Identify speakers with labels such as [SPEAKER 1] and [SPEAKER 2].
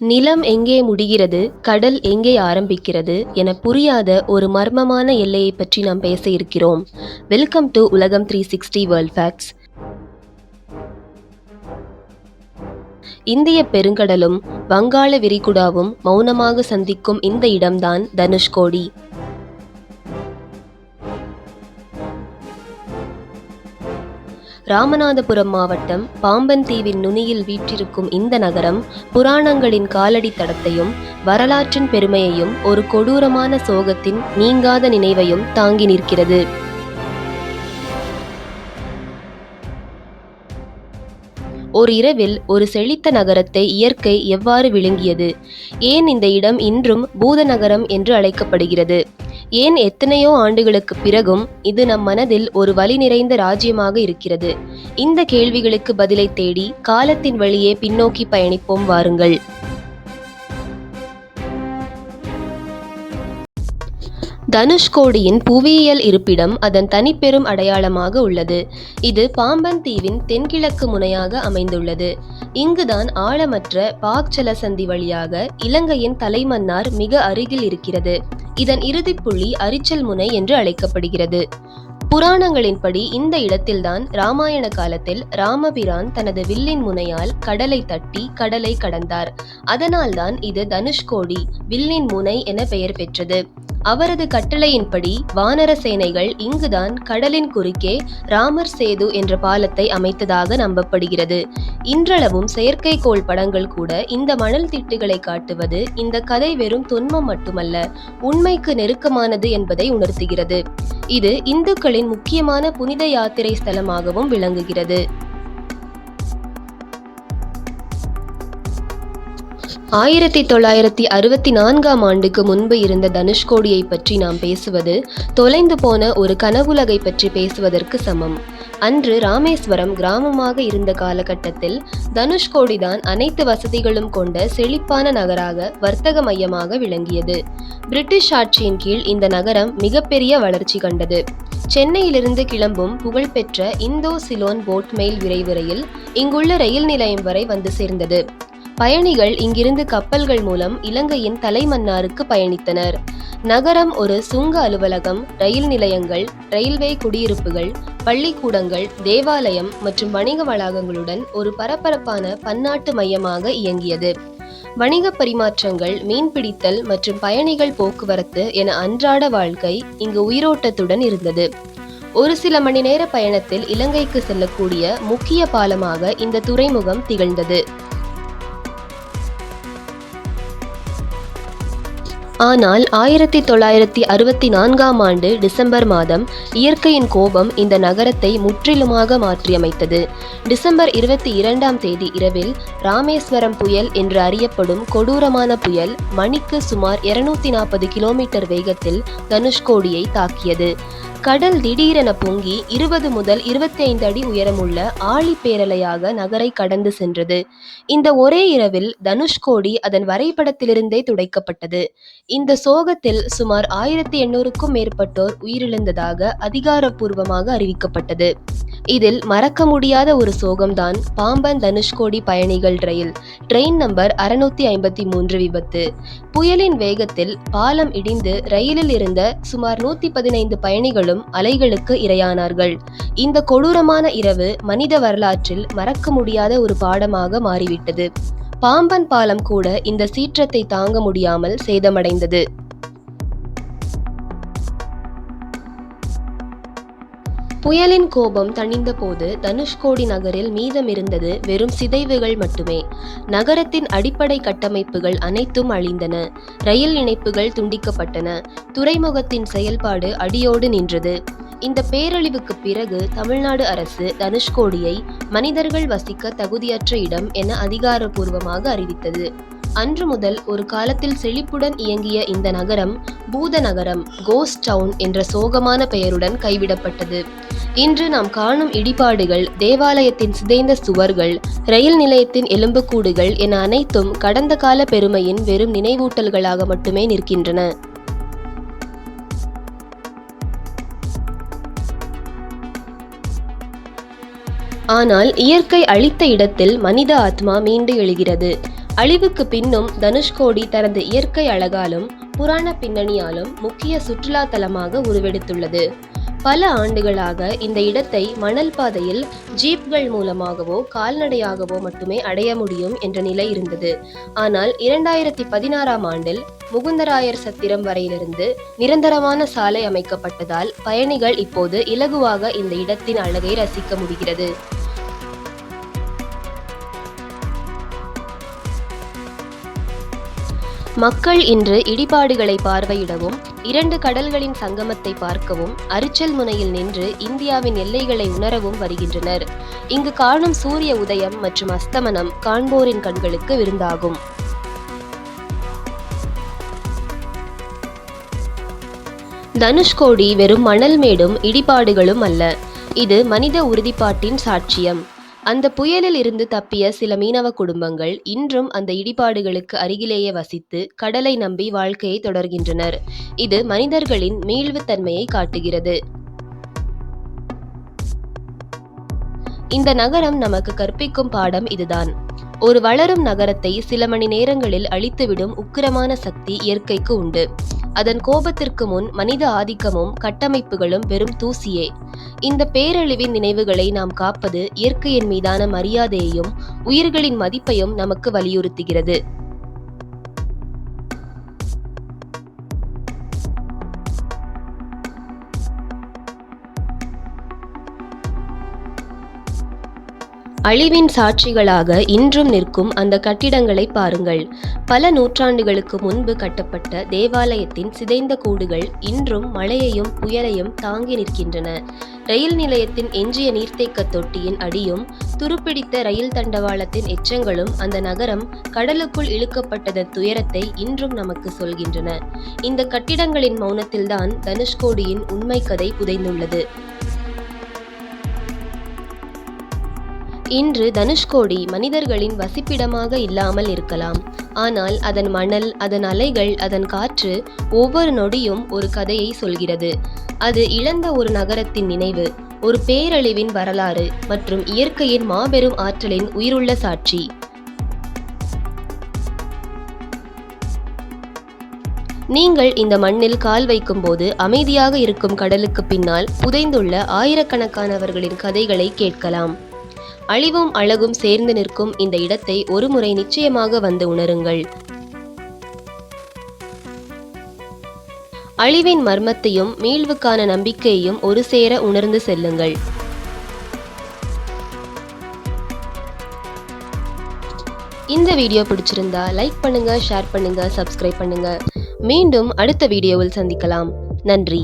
[SPEAKER 1] நிலம் எங்கே முடிகிறது கடல் எங்கே ஆரம்பிக்கிறது என புரியாத ஒரு மர்மமான எல்லையை பற்றி நாம் பேச இருக்கிறோம் வெல்கம் டு உலகம் த்ரீ சிக்ஸ்டி வேர்ல்ட் ஃபேக்ட்ஸ் இந்திய பெருங்கடலும் வங்காள விரிகுடாவும் மௌனமாக சந்திக்கும் இந்த இடம்தான் தனுஷ்கோடி. ராமநாதபுரம் மாவட்டம் பாம்பன் தீவின் நுனியில் வீற்றிருக்கும் இந்த நகரம் புராணங்களின் காலடி தடத்தையும் வரலாற்றின் பெருமையையும் ஒரு கொடூரமான சோகத்தின் நீங்காத நினைவையும் தாங்கி நிற்கிறது. ஒரு இரவில் ஒரு செழித்த நகரத்தை இயற்கை எவ்வாறு விழுங்கியது? ஏன் இந்த இடம் இன்றும் பூத நகரம் என்று அழைக்கப்படுகிறது? ஏன் எத்தனையோ ஆண்டுகளுக்கு பிறகும் இது நம் மனதில் ஒரு வழி நிறைந்த ராஜ்யமாக இருக்கிறது. இந்த கேள்விகளுக்கு பதிலை தேடி காலத்தின் வழியே பின்னோக்கி பயணிப்போம் வாருங்கள். தனுஷ்கோடியின் புவியியல் இருப்பிடம் அதன் தனிப்பெரும் அடையாளமாக உள்ளது. இது பாம்பன் தீவின் தென்கிழக்கு முனையாக அமைந்துள்ளது. இங்குதான் ஆழமற்ற பாக் ஜலசந்தி வழியாக இலங்கையின் தலைமன்னார் மிக அருகில் இருக்கிறது. இதன் இறுதிப்புள்ளி அரிச்சல் முனை என்று அழைக்கப்படுகிறது. புராணங்களின்படி இந்த இடத்தில்தான் ராமாயண காலத்தில் ராமபிரான் தனது வில்லின் முனையால் கடலை தட்டி கடலை கடந்தார். அதனால்தான் இது தனுஷ்கோடி வில்லின் முனை என பெயர் பெற்றது. அவரது கட்டளையின்படி வானர சேனைகள் இங்குதான் கடலின் குறுக்கே ராமர் சேது என்ற பாலத்தை அமைத்ததாக நம்பப்படுகிறது. இன்றளவும் செயற்கைக்கோள் படங்கள் கூட இந்த மணல் திட்டுகளை காட்டுவது இந்த கதை வெறும் தொன்மம் மட்டுமல்ல உண்மைக்கு நெருக்கமானது என்பதை உணர்த்துகிறது. இது இந்துக்களின் முக்கியமான புனித யாத்திரை ஸ்தலமாகவும் விளங்குகிறது. ஆயிரத்தி தொள்ளாயிரத்தி அறுபத்தி நான்காம் ஆண்டுக்கு முன்பு இருந்த தனுஷ்கோடியை பற்றி நாம் பேசுவது தொலைந்து போன ஒரு கனவுலகை பற்றி பேசுவதற்கு சமம். அன்று ராமேஸ்வரம் கிராமமாக இருந்த காலகட்டத்தில் தனுஷ்கோடிதான் அனைத்து வசதிகளும் கொண்ட செழிப்பான நகராக வர்த்தக மையமாக விளங்கியது. பிரிட்டிஷ் ஆட்சியின் கீழ் இந்த நகரம் மிகப்பெரிய வளர்ச்சி கண்டது. சென்னையிலிருந்து கிளம்பும் புகழ்பெற்ற இந்தோ சிலோன் போட் மெயில் விரைவு ரயில் இங்குள்ள ரயில் நிலையம் வரை வந்து சேர்ந்தது. பயணிகள் இங்கிருந்து கப்பல்கள் மூலம் இலங்கையின் தலைமன்னாருக்கு பயணித்தனர். நகரம் ஒரு சுங்க அலுவலகம் ரயில் நிலையங்கள் ரயில்வே குடியிருப்புகள் பள்ளிக்கூடங்கள் தேவாலயம் மற்றும் வணிக வளாகங்களுடன் ஒரு பரபரப்பான பன்னாட்டு மையமாக இயங்கியது. வணிக பரிமாற்றங்கள் மீன்பிடித்தல் மற்றும் பயணிகள் போக்குவரத்து என அன்றாட வாழ்க்கை இங்கு உயிரோட்டத்துடன் இருந்தது. ஒரு சில மணி நேர பயணத்தில் இலங்கைக்கு செல்லக்கூடிய முக்கிய பாலமாக இந்த துறைமுகம் திகழ்ந்தது. ஆனால் ஆயிரத்தி தொள்ளாயிரத்தி அறுபத்தி நான்காம் ஆண்டு டிசம்பர் மாதம் இயற்கையின் கோபம் இந்த நகரத்தை முற்றிலுமாக மாற்றியமைத்தது. டிசம்பர் இருபத்தி இரண்டாம் தேதி இரவில் ராமேஸ்வரம் புயல் என்று அறியப்படும் கொடூரமான புயல் மணிக்கு சுமார் இருநூத்தி நாற்பது கிலோமீட்டர் வேகத்தில் தனுஷ்கோடியை தாக்கியது. கடல் திடீரென பொங்கி இருபது முதல் இருபத்தி ஐந்து அடி உயரமுள்ள ஆழிப்பேரலையாக நகரை கடந்து சென்றது. இந்த ஒரே இரவில் தனுஷ்கோடி அதன் வரைபடத்திலிருந்தே துடைக்கப்பட்டது. இந்த சோகத்தில் சுமார் ஆயிரத்தி எண்ணூறுக்கும் மேற்பட்டோர் உயிரிழந்ததாக அதிகாரப்பூர்வமாக அறிவிக்கப்பட்டது. இதில் மறக்க முடியாத ஒரு சோகம்தான் பாம்பன் தனுஷ்கோடி பயணிகள் ரயில். ட்ரெயின் நம்பர் அறுநூத்தி ஐம்பத்தி மூன்று விபத்து. புயலின் வேகத்தில் பாலம் இடிந்து ரயிலில் இருந்த சுமார் நூத்தி பதினைந்து பயணிகளும் அலைகளுக்கு இரையானார்கள். இந்த கொடூரமான இரவு மனித வரலாற்றில் மறக்க முடியாத ஒரு பாடமாக மாறிவிட்டது. பாம்பன் பாலம் கூட இந்த சீற்றத்தை தாங்க முடியாமல் சேதமடைந்தது. புயலின் கோபம் தணிந்த போது தனுஷ்கோடி நகரில் மீதமிருந்தது வெறும் சிதைவுகள் மட்டுமே. நகரத்தின் அடிப்படை கட்டமைப்புகள் அனைத்தும் அழிந்தன. ரயில் இணைப்புகள் துண்டிக்கப்பட்டன. துறைமுகத்தின் செயல்பாடு அடியோடு நின்றது. இந்த பேரழிவுக்கு பிறகு தமிழ்நாடு அரசு தனுஷ்கோடியை மனிதர்கள் வசிக்க தகுதியற்ற இடம் என அதிகாரப்பூர்வமாக அறிவித்தது. அன்று முதல் ஒரு காலத்தில் செழிப்புடன் இயங்கிய இந்த நகரம் பூத நகரம் கோஸ்ட் டவுன் என்ற சோகமான பெயருடன் கைவிடப்பட்டது. இன்று நாம் காணும் இடிபாடுகள் தேவாலயத்தின் சிதைந்த சுவர்கள் ரயில் நிலையத்தின் எலும்புக்கூடுகள் என அனைத்தும் கடந்த கால பெருமையின் வெறும் நினைவூட்டல்களாக மட்டுமே நிற்கின்றன. ஆனால் இயற்கை அழித்த இடத்தில் மனித ஆத்மா மீண்டு எழுகிறது. அழிவுக்கு பின்னும் தனுஷ்கோடி தனது இயற்கை அழகாலும் புராண பின்னணியாலும் முக்கிய சுற்றுலா தலமாக உருவெடுத்துள்ளது. பல ஆண்டுகளாக இந்த இடத்தை மணல் பாதையில் ஜீப்கள் மூலமாகவோ கால்நடையாகவோ மட்டுமே அடைய முடியும் என்ற நிலை இருந்தது. ஆனால் இரண்டாயிரத்தி பதினாறாம் ஆண்டில் முகுந்தராயர் சத்திரம் வரையிலிருந்து நிரந்தரமான சாலை அமைக்கப்பட்டதால் பயணிகள் இப்போது இலகுவாக இந்த இடத்தின் அழகை ரசிக்க முடிகிறது. மக்கள் இன்று இடிபாடுகளை பார்வையிடவும் இரண்டு கடல்களின் சங்கமத்தை பார்க்கவும் அரிச்சல் முனையில் நின்று இந்தியாவின் எல்லைகளை உணரவும் வருகின்றனர். இங்கு காணும் சூரிய உதயம் மற்றும் அஸ்தமனம் காண்போரின் கண்களுக்கு விருந்தாகும். தனுஷ்கோடி வெறும் மணல் மேடும் இடிபாடுகளும் அல்ல. இது மனித உறுதிப்பாட்டின் சாட்சியம். அந்த புயலில் இருந்து தப்பிய சில மீனவ குடும்பங்கள் இன்றும் அந்த இடிபாடுகளுக்கு அருகிலேயே வசித்து கடலை நம்பி வாழ்க்கையை தொடர்கின்றனர். இது மனிதர்களின் மீள்வுத்தன்மையை காட்டுகிறது. இந்த நகரம் நமக்கு கற்பிக்கும் பாடம் இதுதான். ஒரு வளரும் நகரத்தை சில மணி நேரங்களில் அழித்துவிடும் உக்கிரமான சக்தி இயற்கைக்கு உண்டு. அதன் கோபத்திற்கு முன் மனித ஆதிக்கமும் கட்டமைப்புகளும் வெறும் தூசியே. இந்த பேரழிவின் நினைவுகளை நாம் காப்பது இயற்கையின் மீதான மரியாதையையும் உயிர்களின் மதிப்பையும் நமக்கு வலியுறுத்துகிறது. அழிவின் சாட்சிகளாக இன்றும் நிற்கும் அந்த கட்டிடங்களை பாருங்கள். பல நூற்றாண்டுகளுக்கு முன்பு கட்டப்பட்ட தேவாலயத்தின் சிதைந்த கூடுகள் இன்றும் மழையையும் புயலையும் தாங்கி நிற்கின்றன. ரயில் நிலையத்தின் எஞ்சிய நீர்த்தேக்க தொட்டியின் அடியும் துருப்பிடித்த ரயில் தண்டவாளத்தின் எச்சங்களும் அந்த நகரம் கடலுக்குள் இழுக்கப்பட்டதன் துயரத்தை இன்றும் நமக்கு சொல்கின்றன. இந்த கட்டிடங்களின் மௌனத்தில்தான் தனுஷ்கோடியின் உண்மை கதை புதைந்துள்ளது. இன்று தனுஷ்கோடி மனிதர்களின் வசிப்பிடமாக இல்லாமல் இருக்கலாம். ஆனால் அதன் மணல் அதன் அலைகள் அதன் காற்று ஒவ்வொரு நொடியும் ஒரு கதையை சொல்கிறது. அது இழந்த ஒரு நகரத்தின் நினைவு ஒரு பேரழிவின் வரலாறு மற்றும் இயற்கையின் மாபெரும் ஆற்றலின் உயிருள்ள சாட்சி. நீங்கள் இந்த மண்ணில் கால் வைக்கும்போது அமைதியாக இருக்கும் கடலுக்கு பின்னால் புதைந்துள்ள ஆயிரக்கணக்கானவர்களின் கதைகளை கேட்கலாம். அழிவும் அழகும் சேர்ந்து நிற்கும் இந்த இடத்தை ஒருமுறை நிச்சயமாக வந்து உணருங்கள். அழிவின் மர்மத்தையும் மீள்வுக்கான நம்பிக்கையையும் ஒரு சேர உணர்ந்து செல்லுங்கள். இந்த வீடியோ பிடிச்சிருந்தா லைக் பண்ணுங்க ஷேர் பண்ணுங்க சப்ஸ்கிரைப் பண்ணுங்க. மீண்டும் அடுத்த வீடியோவில் சந்திக்கலாம். நன்றி.